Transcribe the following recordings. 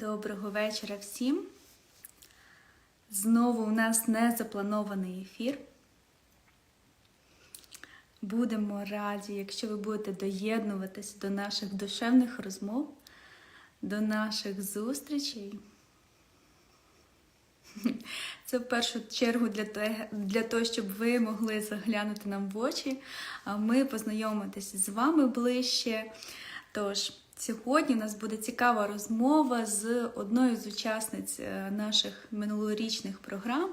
Доброго вечора всім. Знову у нас не запланований ефір. Будемо раді, якщо ви будете доєднуватись до наших душевних розмов, до наших зустрічей. Це в першу чергу для того, щоб ви могли заглянути нам в очі, а ми познайомитися з вами ближче. Тож, сьогодні у нас буде цікава розмова з одною з учасниць е, наших минулорічних програм,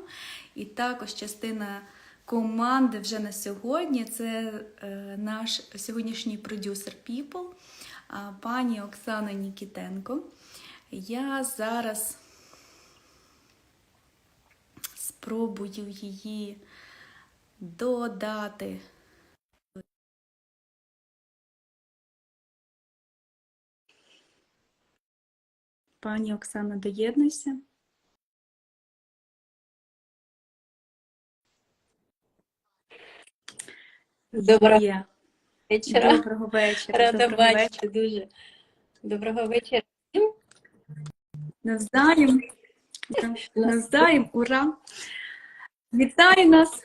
і також частина команди вже на сьогодні це е, наш сьогоднішній продюсер People, пані Оксана Нікітенко. Я зараз спробую її додати. Пані Оксана, доєднуйся. Доброго Є. вечора. Доброго вечора. Рада Доброго бачити дуже. Доброго вечора. Навзаєм. Навзаєм, ура! Вітаю нас!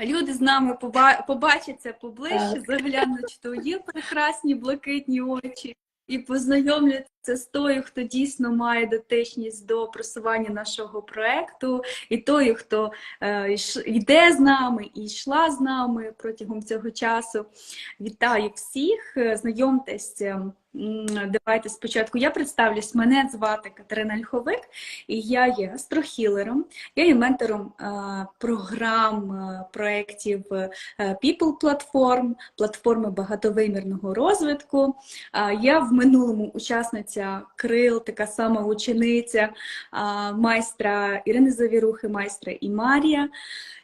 Люди з нами поба- побачаться поближче, заглянуть, що є прекрасні блакитні очі і познайомляться з тою, хто дійсно має дотичність до просування нашого проекту, і тою, хто е, йде з нами і йшла з нами протягом цього часу. Вітаю всіх, е, знайомтесь. е, Давайте спочатку я представлюсь. Мене звати Катерина Льховик, і я є астрохілером. Я є ментором програм проєктів People Platform, платформи багатовимірного розвитку. Я в минулому учасниця Крил, така сама учениця майстра Ірини Завірухи, майстра і Марія.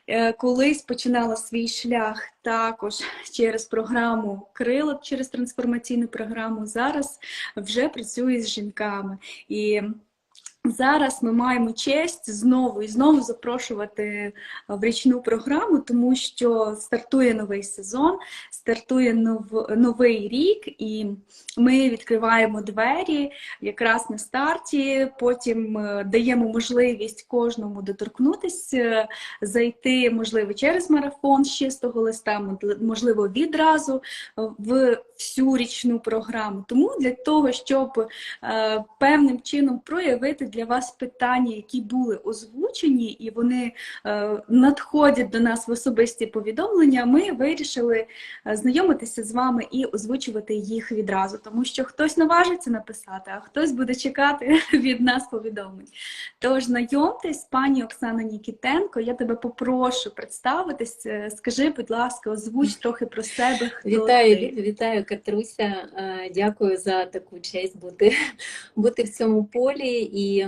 Е, Колись починала свій шлях також через програму Крила, через трансформаційну програму. Зараз вже працюю з жінками. І Зараз ми маємо честь знову і знову запрошувати в річну програму, тому що стартує новий сезон, стартує нов, новий рік, і ми відкриваємо двері якраз на старті. Потім е, даємо можливість кожному доторкнутися, зайти, можливо, через марафон з чистого листа, можливо, відразу в всю річну програму. Тому для того, щоб е, певним чином проявити для вас питання, які були озвучені, і вони е, надходять до нас в особисті повідомлення, ми вирішили е, знайомитися з вами і озвучувати їх відразу, тому що хтось наважиться написати, а хтось буде чекати від нас повідомлень. Тож знайомтесь, пані Оксана Нікітенко, я тебе попрошу представитись. Е, Скажи, будь ласка, озвуч трохи про себе. Хто Вітаю, ти. вітаю, Катруся. Е, Дякую за таку честь бути, бути в цьому полі і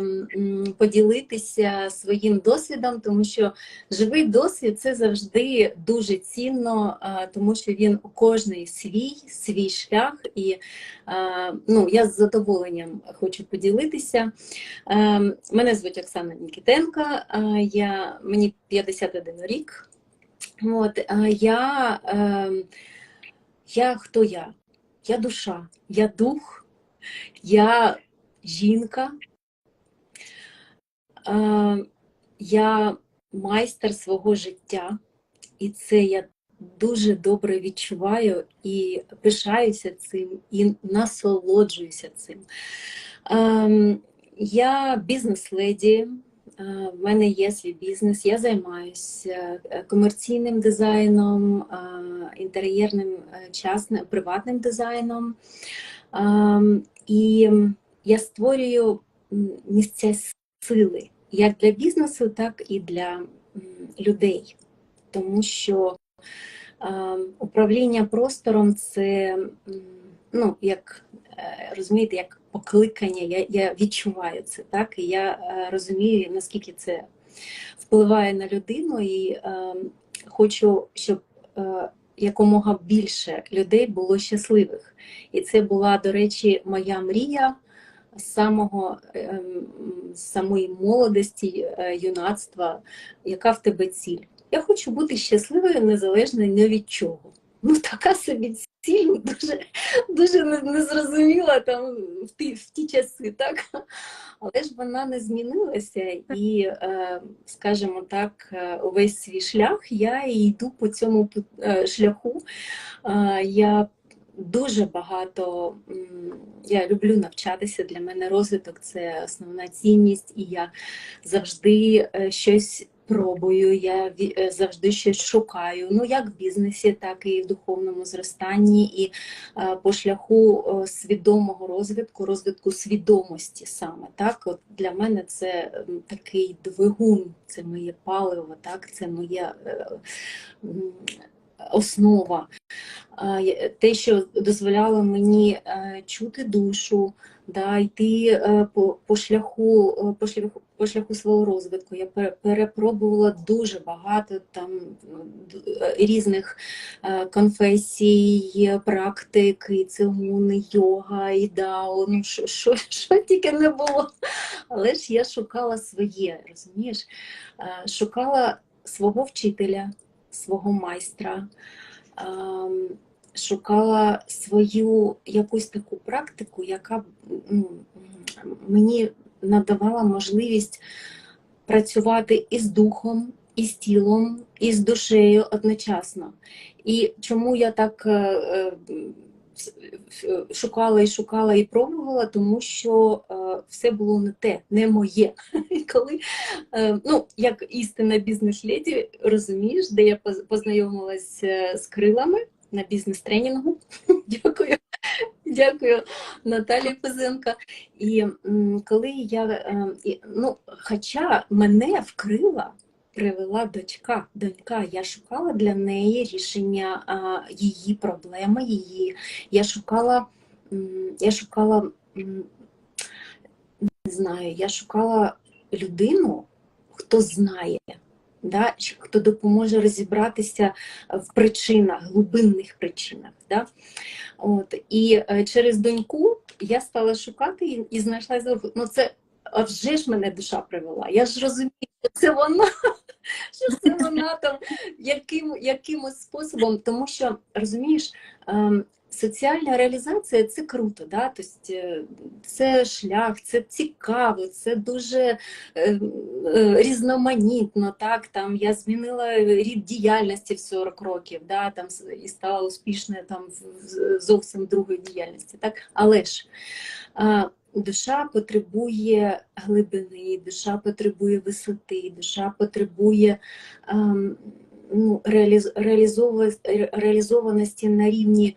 поділитися своїм досвідом, тому що живий досвід це завжди дуже цінно, е, тому що він у кожний свій, свій шлях. І е, ну, я з задоволенням хочу поділитися. Мене звуть Оксана Нікітенко, я, мені 51 рік. От, я, е, я хто я? Я душа, я дух, я жінка, я майстер свого життя, і це я дуже добре відчуваю і пишаюся цим, і насолоджуюся цим. Е, я бізнес-леді. Е, В мене є свій бізнес, я займаюся е, комерційним дизайном, е, інтер'єрним частним, приватним дизайном. Ем, І я створюю місця сили як для бізнесу, так і для людей. Тому що ем, управління простором це, ну, як розумієте, як покликання, я, я відчуваю це, так, і я е, розумію, наскільки це впливає на людину, і е, хочу, щоб е, якомога більше людей було щасливих. І це була, до речі, моя мрія з самого е, самої молодості, е, юнацтва, яка в тебе ціль. Я хочу бути щасливою незалежно ні від чого. Ну, така собі ціль дуже, дуже не- незрозуміла там в ті, в ті часи, так? Але ж вона не змінилася, і, е, скажімо так, е, увесь свій шлях я йду по цьому е, шляху. Я дуже багато я люблю навчатися. Для мене розвиток це основна цінність, і я завжди щось пробую, я е, завжди щось шукаю. Ну як в бізнесі, так і в духовному зростанні, і е, по шляху е, свідомого розвитку, розвитку свідомості саме. Так, от для мене це такий двигун, це моє паливо, так, це моя основа. Те, що дозволяло мені чути душу, да, йти по, по, шляху, по, шляху, по шляху свого розвитку. Я перепробувала дуже багато там е, різних е, конфесій, практик, і цигун, йога, і дао, ну що, що, що тільки не було. Але ж я шукала своє, розумієш? Е, Шукала свого вчителя, свого майстра. ем, Шукала свою якусь таку практику, яка ну, мені надавала можливість працювати і з духом, і з тілом, і з душею одночасно. І чому я так е, е, шукала і шукала і пробувала, тому що е, все було не те, не моє. Коли, ну, як істинна бізнес-леді, розумієш, де я поз- познайомилась е, з крилами на бізнес-тренінгу. Дякую. Дякую, Наталі Пизенко. І коли я, е, ну, хоча мене вкрила, привела дочка, донька, я шукала для неї рішення її проблеми, її, я шукала, я шукала, не знаю, я шукала людину, хто знає, да, хто допоможе розібратися в причинах, глибинних причинах. Да? От, і е, через доньку я стала шукати і, і знайшла. Ну, це а вже ж мене душа привела. Я ж розумію, що це вона, що це вона там яким, якимось способом, тому що розумієш. Соціальна реалізація це круто, да? тобто, е, це шлях, це цікаво, це дуже е, е, різноманітно. Так? Там, я змінила рід діяльності в 40 років да? там, і стала успішною там, в зовсім другої діяльності. Так? Але ж душа потребує глибини, душа потребує висоти, душа потребує ем, ну, реаліз, реалізованості на рівні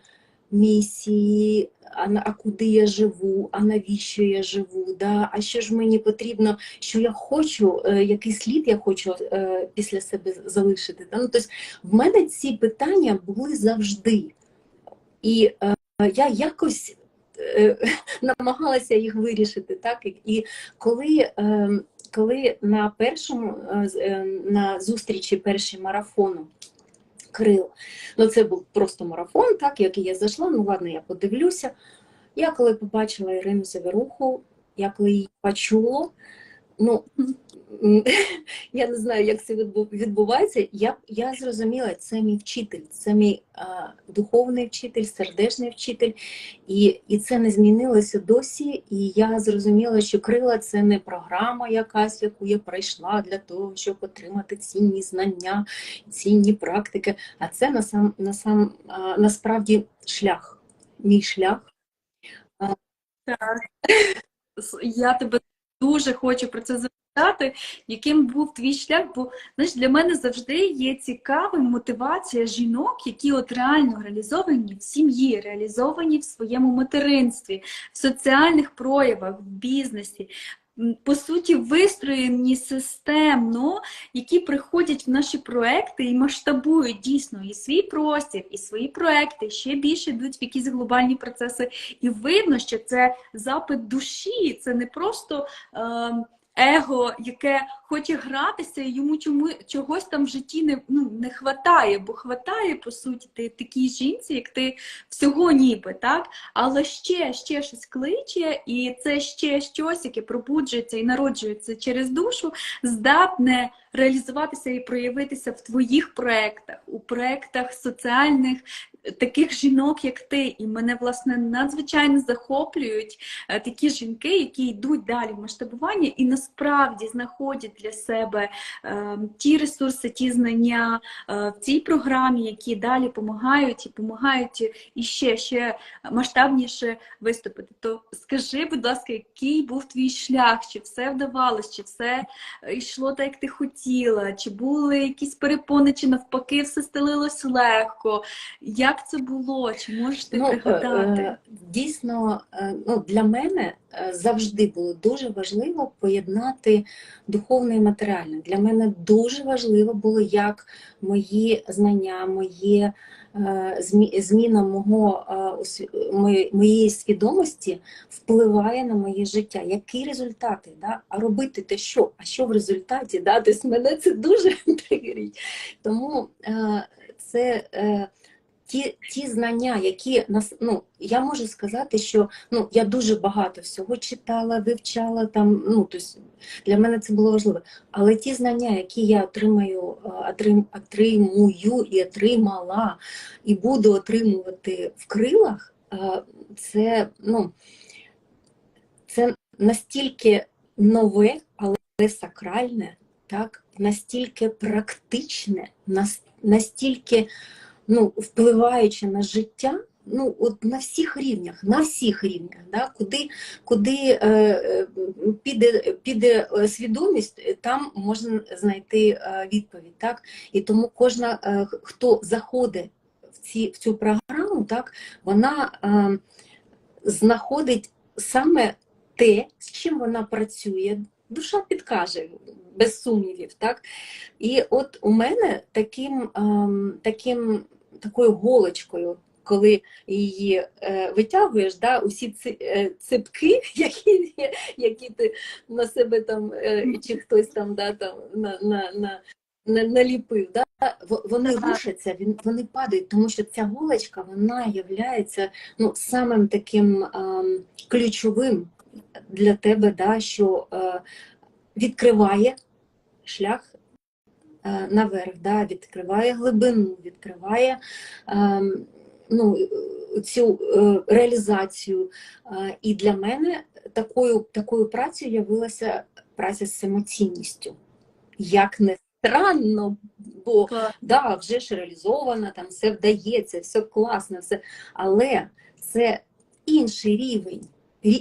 місії, а, а куди я живу, а навіщо я живу, да? а що ж мені потрібно, що я хочу, е, який слід я хочу е, після себе залишити. Да? Ну, тобто, в мене ці питання були завжди. І е, я якось е, намагалася їх вирішити. Так? І- коли, е, коли на першому е, на зустрічі перший марафону крил, ну це був просто марафон, так, який я зайшла, ну ладно, я подивлюся. Я коли побачила Ірину Завіруху, я коли її почула, ну я не знаю, як це відбувається. Я, я зрозуміла, це мій вчитель, це мій а, духовний вчитель, сердечний вчитель, і, і це не змінилося досі. І я зрозуміла, що крила це не програма якась, яку я пройшла для того, щоб отримати цінні знання, цінні практики. А це насам, насам, а, насправді шлях, мій шлях. Так. Я тебе дуже хочу про це запитати, яким був твій шлях, бо знаєш, для мене завжди є цікава мотивація жінок, які от реально реалізовані в сім'ї, реалізовані в своєму материнстві, в соціальних проявах, в бізнесі. По суті, вистроєні системно, які приходять в наші проекти і масштабують дійсно і свій простір, і свої проекти, ще більше йдуть в якісь глобальні процеси. І видно, що це запит душі, це не просто е, его, яке хоче гратися, і йому чому, чогось там в житті не, ну, не хватає, бо хватає, по суті, ти такій жінці, як ти всього ніби, так? Але ще, ще щось кличе, і це ще щось, яке пробуджується і народжується через душу, здатне реалізуватися і проявитися в твоїх проєктах, у проєктах соціальних, таких жінок, як ти, і мене власне надзвичайно захоплюють е, такі жінки, які йдуть далі в масштабування і насправді знаходять для себе е, ті ресурси, ті знання е, в цій програмі, які далі допомагають і допомагають іще ще масштабніше виступити. То скажи, будь ласка, який був твій шлях? Чи все вдавалось, чи все йшло так, як ти хотіла, чи були якісь перепони, чи навпаки все стелилось легко? Як це було? Чи можеш ти Ну, е, пригадати? е, дійсно, е, ну, для мене завжди було дуже важливо поєднати духовне і матеріальне. Для мене дуже важливо було, як мої знання, моє е, зміна мого, моєї свідомості впливає на моє життя. Які результати? Да? А робити те що? А що в результаті? Да? Тобто мене це дуже тригерить. Тому е, це. Ті, ті знання, які нас, ну, я можу сказати, що ну, я дуже багато всього читала, вивчала там, ну, тобто для мене це було важливо. Але ті знання, які я отримаю, отрим, отримую і отримала, і буду отримувати в крилах, це, ну, це настільки нове, але сакральне, так? настільки практичне, настільки ну, впливаючи на життя, ну, от на всіх рівнях, на всіх рівнях, да? куди, куди е, е, піде, піде е, свідомість, е, там можна знайти е, відповідь. Так? І тому кожна, е, хто заходить в, ці, в цю програму, так, вона е, знаходить саме те, з чим вона працює. Душа підкаже, без сумнівів, так? І от у мене таким, ем, таким, такою голочкою, коли її е, витягуєш, да, усі ці е, ципки, які, які ти на себе там, е, чи хтось там, да, там на, на, на, на, наліпив, да, вони рушаться, він- вони падають, тому що ця голочка, вона є ну, самим таким ем, ключовим для тебе, да, що е, відкриває шлях е, наверх, да, відкриває глибину, відкриває ем, ну, е, цю е, реалізацію. Е, І для мене такою, такою працею явилася праця з самоцінністю. Як не странно, бо да, вже ж реалізовано, там все вдається, все класно, все. але це інший рівень,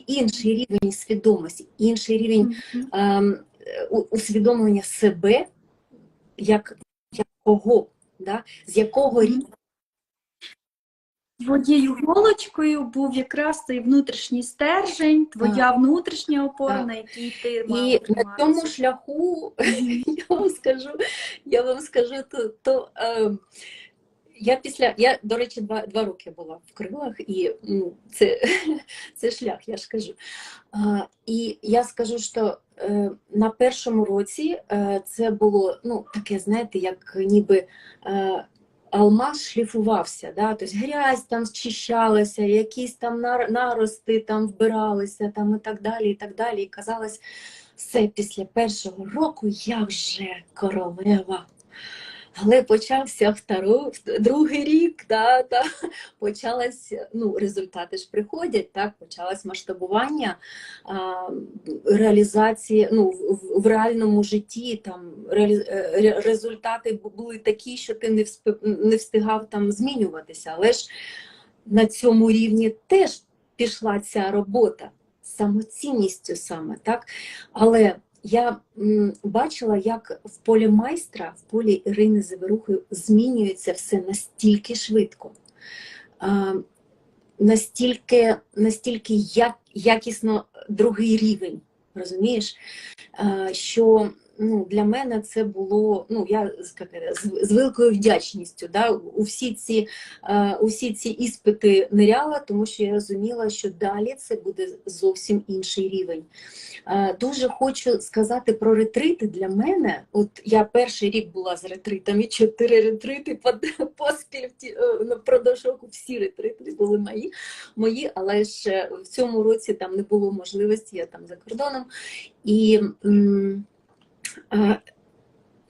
інший рівень свідомості, інший рівень Мгм. ем, усвідомлення себе як, як кого, да? з якого рівня. Твоєю голочкою був якраз цей внутрішній стержень, твоя внутрішня опора, Так. на якій ти мав І на цьому шляху я вам скажу, я вам скажу, то, то ем, я після, я, до речі, два, два роки була в крилах, і ну, це, це шлях, я ж кажу. А, і я скажу, що е, на першому році е, це було ну, таке, знаєте, як ніби е, алмаз шліфувався, да? тобто грязь там зчищалася, якісь там нарости там вбиралися там, і так далі, і так далі. І казалось, все після першого року я вже королева. Але почався второ, другий рік, да, та, почалась, ну, результати ж приходять, так, почалось масштабування, а, реалізації, ну, в, в- реальному житті там реалі, е, ре- результати були такі, що ти не, вспи, не встигав там змінюватися. Але ж на цьому рівні теж пішла ця робота самоцінністю саме, так? Але я бачила, як в полі майстра, в полі Ірини Заверухи змінюється все настільки швидко, настільки, настільки як, якісно другий рівень, розумієш? Що ну, для мене це було, ну, я з, великою вдячністю. Да? У всі ці, е, у всі ці іспити ниряла, тому що я розуміла, що далі це буде зовсім інший рівень. Е, Дуже хочу сказати про ретрити для мене. От я перший рік була з ретритами, чотири ретрити поспіль е, впродовж року всі ретрити були мої, мої, але ж е, в цьому році там не було можливості, я там за кордоном. І м,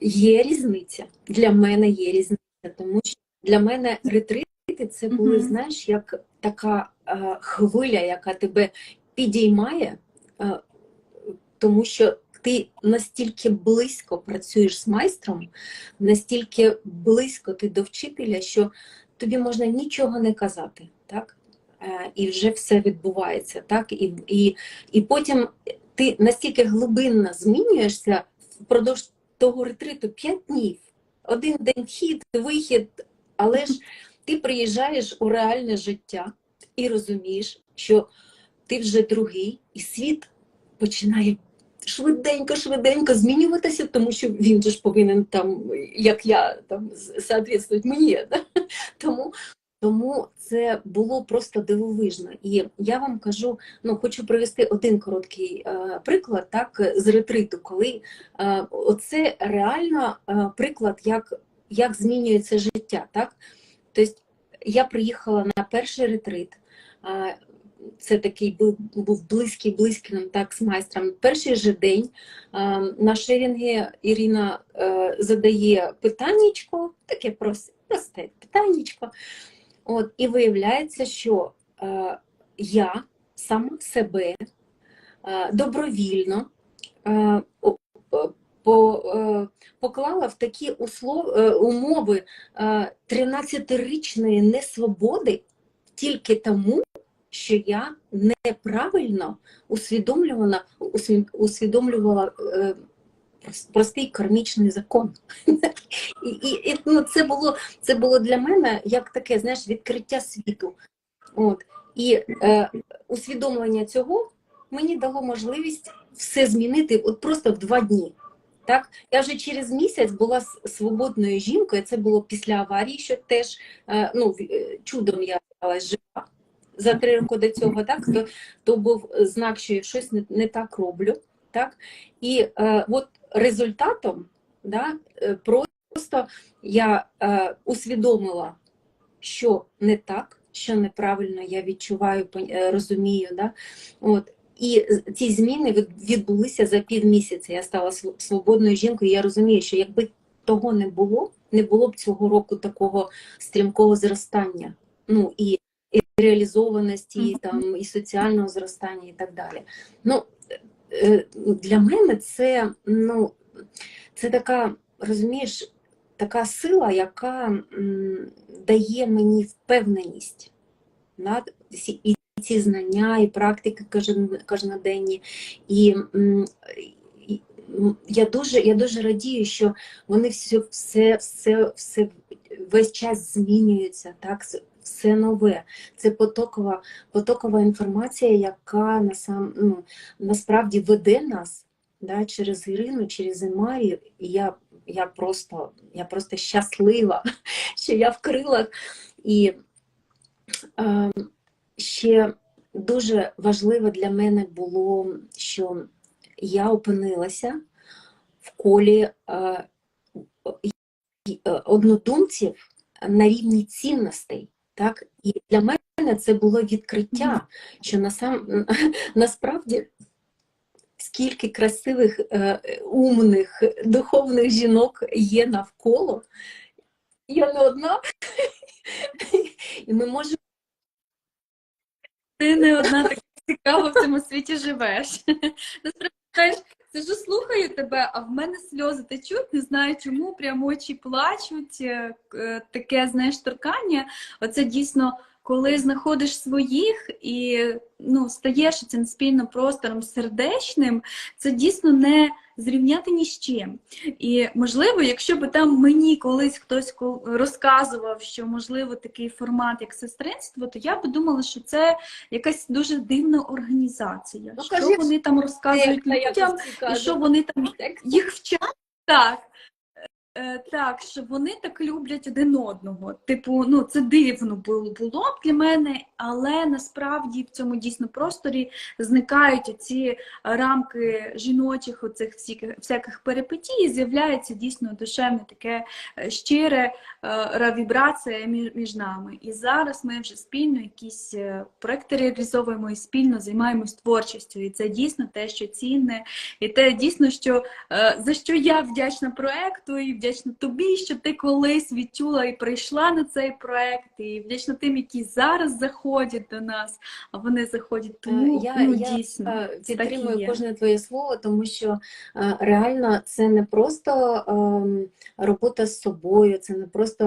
є різниця. Для мене є різниця, тому що для мене ретрити це були, Мгм. знаєш, як така е, хвиля, яка тебе підіймає, е, тому що ти настільки близько працюєш з майстром, настільки близько ти до вчителя, що тобі можна нічого не казати, так? Е, І вже все відбувається, так? І, і, і потім ти настільки глибинно змінюєшся впродовж того ретриту 5 днів, один день вхід, вихід, але ж ти приїжджаєш у реальне життя і розумієш, що ти вже другий, і світ починає швиденько, швиденько змінюватися, тому що він же ж повинен там, як я, там соответствувати мені. Да? Тому, тому це було просто дивовижно. І я вам кажу, ну хочу привести один короткий е, приклад, так, з ретриту, коли е, оце реально е, приклад, як, як змінюється життя. Так? Тобто я приїхала на перший ретрит. е, Це такий був, був близький, близький нам так з майстром. Перший же день е, на шерінгі Ірина е, задає питаннячко, таке просте питаннячко. От, і виявляється, що е, я сама себе е, добровільно е, по, е, поклала в такі услов, е, умови е, 13-річної несвободи тільки тому, що я неправильно усвідомлювала, усвідомлювала е, простий кармічний закон. І, і, і ну, це, було, це було для мене як таке, знаєш, відкриття світу. От. І е, усвідомлення цього мені дало можливість все змінити от просто в два дні. Так? Я вже через місяць була свободною жінкою, це було після аварії, що теж е, ну, е, чудом я сталася жива. За три роки до цього, так, то, то був знак, що я щось не, не так роблю. Так? І е, от результатом да, е, просто я е, усвідомила, що не так, що неправильно я відчуваю, е, розумію. Да? От. І ці зміни відбулися за півмісяця. Я стала свободною жінкою. І я розумію, що якби того не було, не було б цього року такого стрімкого зростання. Ну і, і реалізованості, і, там, і соціального зростання, і так далі. Ну, для мене це, ну, це така, розумієш, така сила, яка дає мені впевненість. Да? І ці знання, і практики кожноденні. І, і, я, дуже, я дуже радію, що вони все, все, все, все весь час змінюються, так? Все нове. Це потокова, потокова інформація, яка насам, ну, насправді веде нас да, через Ірину, через Емарію. І я, я, просто, я просто щаслива, що я в крилах. І е, ще дуже важливо для мене було, що я опинилася в колі е, е, однодумців на рівні цінностей. Так? І для мене це було відкриття, що насам, насправді скільки красивих, е, умних, духовних жінок є навколо. Я не одна. І ми можемо Ти не одна така цікава в цьому світі живеш. Насправді, сижу, слухаю тебе, а в мене сльози течуть, не знаю чому, прямо очі плачуть, е, е, таке, знаєш, торкання. Оце дійсно, коли знаходиш своїх і ну, стаєш цим спільним простором сердечним, це дійсно не зрівняти ні з чим. І можливо, якщо б там мені колись хтось розказував, що можливо такий формат, як сестринство, то я б думала, що це якась дуже дивна організація. Ну, що кажи, вони там розказують людям, і що вони там їх вчать так. Е, Так, що вони так люблять один одного. Типу, ну це дивно було, б для мене, але насправді в цьому дійсно просторі зникають ці рамки жіночих оцих всяких, всяких перипетій, і з'являється дійсно душевне таке е, щире е, вібрація між, нами. І зараз ми вже спільно якісь проекти реалізовуємо і спільно займаємось творчістю. І це дійсно те, що цінне, і те дійсно, що за що я вдячна проекту і вдячна тобі, що ти колись відчула і прийшла на цей проект, і вдячна тим, які зараз заходять до нас, а вони заходять тому, Е, Я, ну, я дійсно. е, підтримую кожне твоє слово, тому що е, реально це не просто ем, робота з собою, це не просто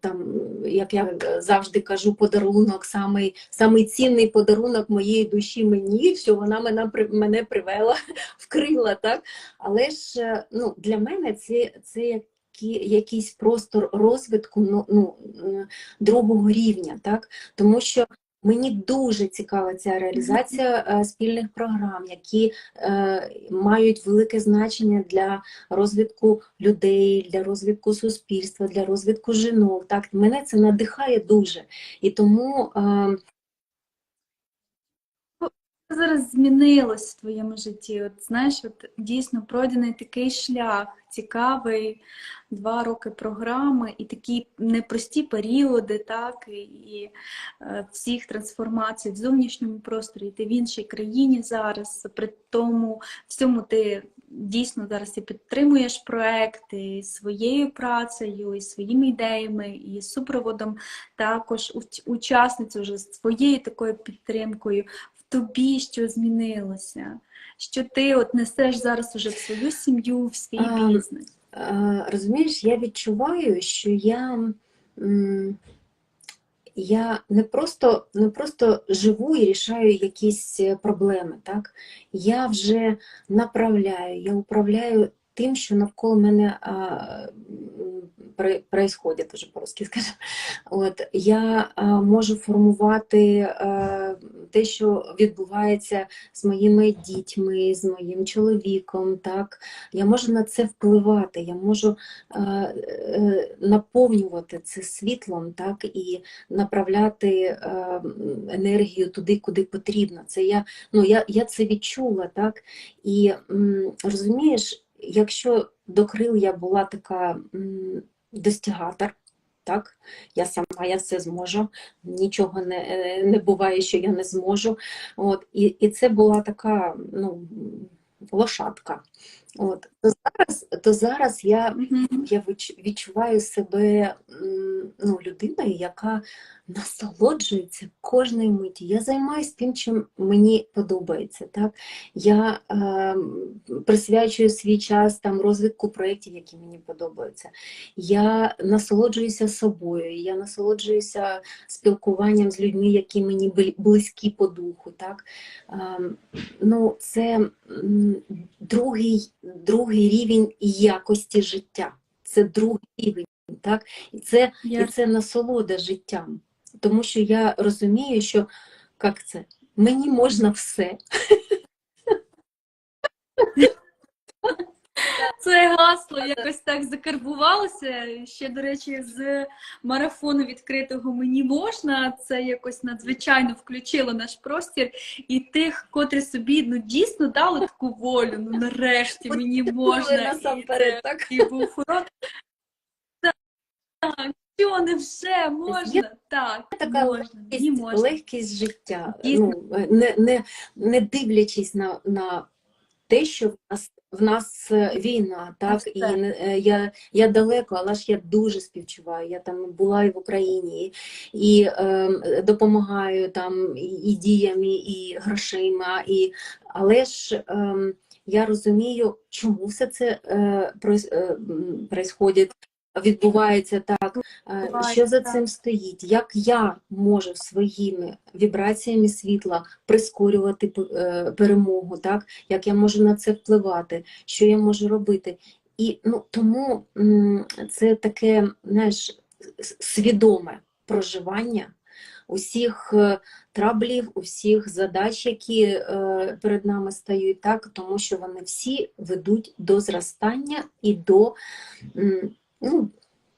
там, як я завжди кажу, подарунок, самий, самий цінний подарунок моєї душі мені, що вона мене, мене привела, вкрила, так? Але ж ну, для мене це, це якийсь простор розвитку ну, ну, другого рівня, так? Тому що Мені дуже цікава ця реалізація е, спільних програм, які е, мають велике значення для розвитку людей, для розвитку суспільства, для розвитку жінок. Так, мене це надихає дуже. І тому е, зараз змінилось в твоєму житті? От знаєш, от дійсно пройдений такий шлях, цікавий, два роки програми і такі непрості періоди, так, і, і е, всіх трансформацій в зовнішньому просторі. Ти в іншій країні зараз, при тому всьому ти дійсно зараз і підтримуєш проекти і своєю працею, і своїми ідеями, і супроводом також уч- учасницю вже з твоєю такою підтримкою тобі що змінилося? Що ти от несеш зараз уже в свою сім'ю, в свій А, бізнес? Е, Розумієш, я відчуваю, що я, я не просто, не просто живу і рішаю якісь е, проблеми, так? Я вже направляю, я управляю тим, що навколо мене а, м, при- по-русски скажу. От, я а, можу формувати е, те, що відбувається з моїми дітьми, з моїм чоловіком, так? Я можу на це впливати, я можу е, е, наповнювати це світлом, так, і направляти е, енергію туди, куди потрібно. Це я, ну, я, я це відчула, так, і м, розумієш, якщо до крил я була така достигатор, так, я сама, я все зможу, нічого не, е, не буває, що я не зможу. От, і, і це була така, ну, лошадка. От, то зараз, то зараз я я відчуваю себе ну, людиною, яка насолоджується кожною миті. Я займаюся тим, чим мені подобається. Так? Я е, присвячую свій час там, розвитку проєктів, які мені подобаються. Я насолоджуюся собою, я насолоджуюся спілкуванням з людьми, які мені близькі по духу. Так? Ем, ну, це другий, другий рівень якості життя. Це другий рівень, так? І це, і це насолода життям. Тому що я розумію, що як це? Мені можна все. Це гасло якось так закарбувалося. Ще, до речі, з марафону відкритого мені можна. Це якось надзвичайно включило наш простір. І тих, котрі собі ну дійсно дали таку волю. Ну нарешті мені можна. І насамперед, так? І був урок. Так, що не вже можна? Так, така можна, Легкість, можна. легкість життя, ну, не, не, не дивлячись на, на те, що в нас, в нас е, війна, так, і е, я, я далеко, але ж я дуже співчуваю. Я там була і в Україні, і е, допомагаю там і, діями, і грошима, і, але ж е, я розумію, чому все це е, проис- е, відбувається так, Е, Відбувається, Що за так. цим стоїть? Як я можу своїми вібраціями світла прискорювати е, перемогу, так? Як я можу на це впливати, що я можу робити? І ну, тому це таке, знаєш, свідоме проживання усіх е, траблів, усіх задач, які перед нами стають, так? Тому що вони всі ведуть до зростання і до, ну,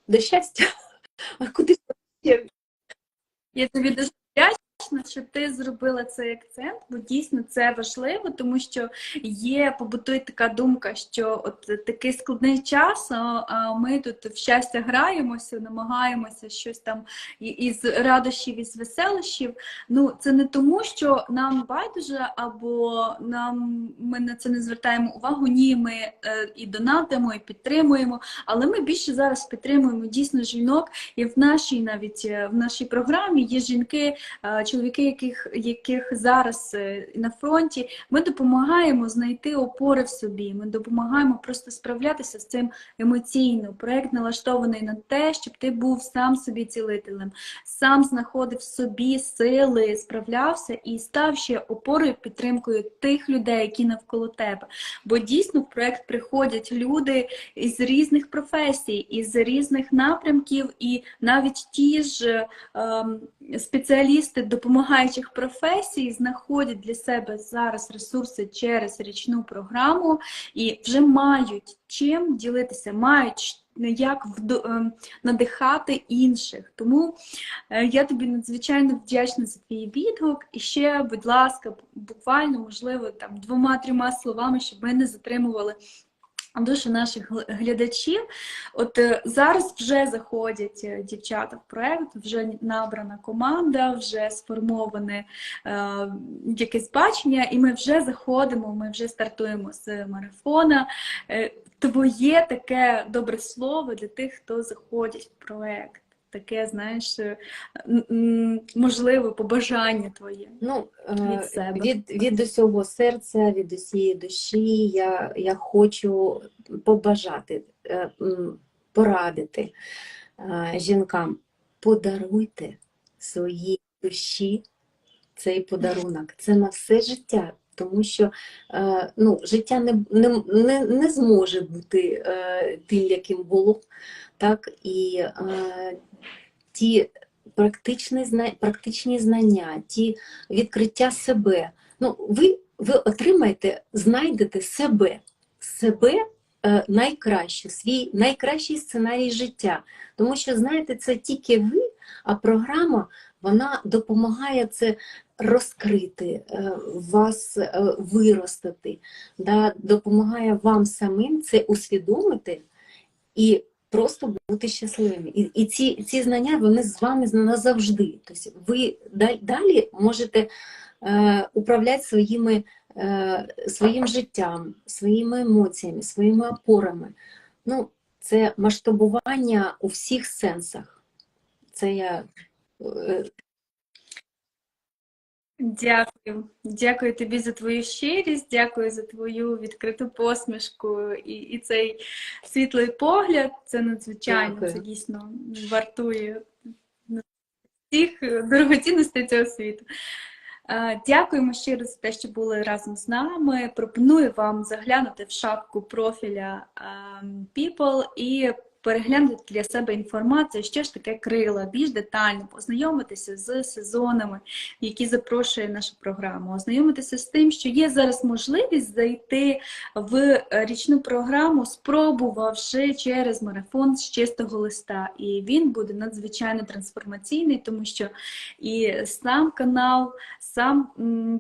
до щастя. А куди? Я тобі дуже вдячна. що ти зробила цей акцент, бо дійсно це важливо, тому що є побутує така думка, що от такий складний час, а ми тут в щастя граємося, намагаємося щось там із радощів, із веселощів. Ну це не тому, що нам байдуже, або нам ми на це не звертаємо увагу. Ні, ми е, і донатимо, і підтримуємо, але ми більше зараз підтримуємо дійсно жінок, і в нашій навіть е, в нашій програмі є жінки, е, чоловіки, яких, яких зараз е, на фронті. Ми допомагаємо знайти опори в собі. Ми допомагаємо просто справлятися з цим емоційно. Проект налаштований на те, щоб ти був сам собі цілителем, сам знаходив в собі сили, справлявся і став ще опорою, підтримкою тих людей, які навколо тебе. Бо дійсно в проект приходять люди із різних професій, із різних напрямків, і навіть ті ж ем, спеціалісти допомагаючих професій знаходять для себе зараз ресурси через річну програму і вже мають чим ділитися, мають як вдо- ем, надихати інших. Тому е, я тобі надзвичайно вдячна за твій відгук. І ще, будь ласка, буквально, можливо, там двома-трьома словами, щоб ми не затримували душу наших глядачів. От е, зараз вже заходять е, дівчата в проект, вже набрана команда, вже сформоване е, якесь бачення, і ми вже заходимо, ми вже стартуємо з марафона. Е, Твоє таке добре слово для тих, хто заходить в проект. Таке, знаєш, е, можливе побажання твоє. Ну, е, Від себе. від, від усього серця, від усієї душі я, я хочу побажати, е, порадити жінкам, подаруйте своїй душі цей подарунок. Це на все життя. Тому що ну, життя не, не, не, не зможе бути тим, яким було. Так? І е, ті практичні, зна- практичні знання, ті відкриття себе. Ну, ви, ви отримаєте, знайдете себе, себе е, найкраще, свій найкращий сценарій життя. Тому що, знаєте, це тільки ви, а програма вона допомагає це розкрити, е, вас е, виростити, да, допомагає вам самим це усвідомити і просто бути щасливими. І, і ці, ці знання вони з вами назавжди. Тобто ви далі можете е, управляти своїми, е, своїм життям, своїми емоціями, своїми опорами. Ну, це масштабування у всіх сенсах. Це я е, Дякую. Дякую тобі за твою щирість, дякую за твою відкриту посмішку і, і цей світлий погляд. Це надзвичайно, Дякую. це дійсно вартує всіх дорогоцінностей цього світу. Е, Дякуємо щиро за те, що були разом з нами. Пропоную вам заглянути в шапку профіля ем, People і переглянути для себе інформацію, що ж таке крила, більш детально, познайомитися з сезонами, які запрошує наша програма, ознайомитися з тим, що є зараз можливість зайти в річну програму, спробувавши через марафон з чистого листа. І він буде надзвичайно трансформаційний, тому що і сам канал, сам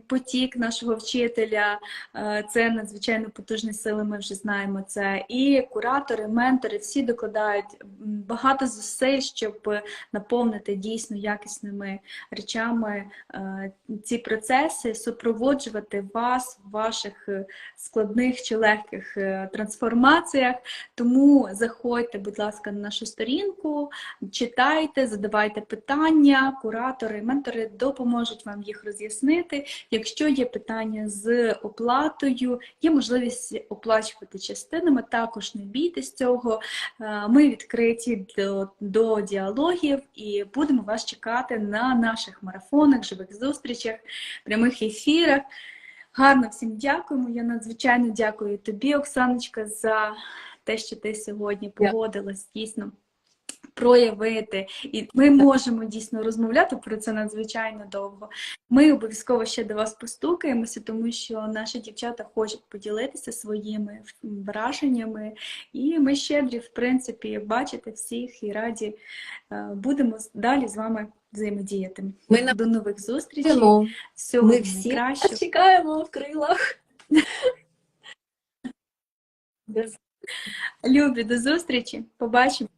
потік нашого вчителя, е, це надзвичайно потужні сили, ми вже знаємо це. І куратори, ментори всі докладають м, багато зусиль, щоб наповнити дійсно якісними речами е, ці процеси, супроводжувати вас в ваших е, складних чи легких е, трансформаціях. Тому заходьте, будь ласка, на нашу сторінку, читайте, задавайте питання, куратори, ментори допоможуть вам їх роз'яснити. Якщо є питання з оплатою, є можливість оплачувати частинами, також не бійтесь цього. Ми відкриті до, до діалогів і будемо вас чекати на наших марафонах, живих зустрічах, прямих ефірах. Гарно всім дякуємо. Я надзвичайно дякую тобі, Оксаночка, за те, що ти сьогодні погодилась дійсно проявити. І ми можемо дійсно розмовляти про це надзвичайно довго. Ми обов'язково ще до вас постукаємося, тому що наші дівчата хочуть поділитися своїми враженнями, і ми щедрі, в принципі, бачити всіх і раді е, будемо далі з вами взаємодіяти. Ми на До нових зустрічей. цьому. Всього Ми всі найкращого. чекаємо в крилах. Любі, до зустрічі. Побачимо.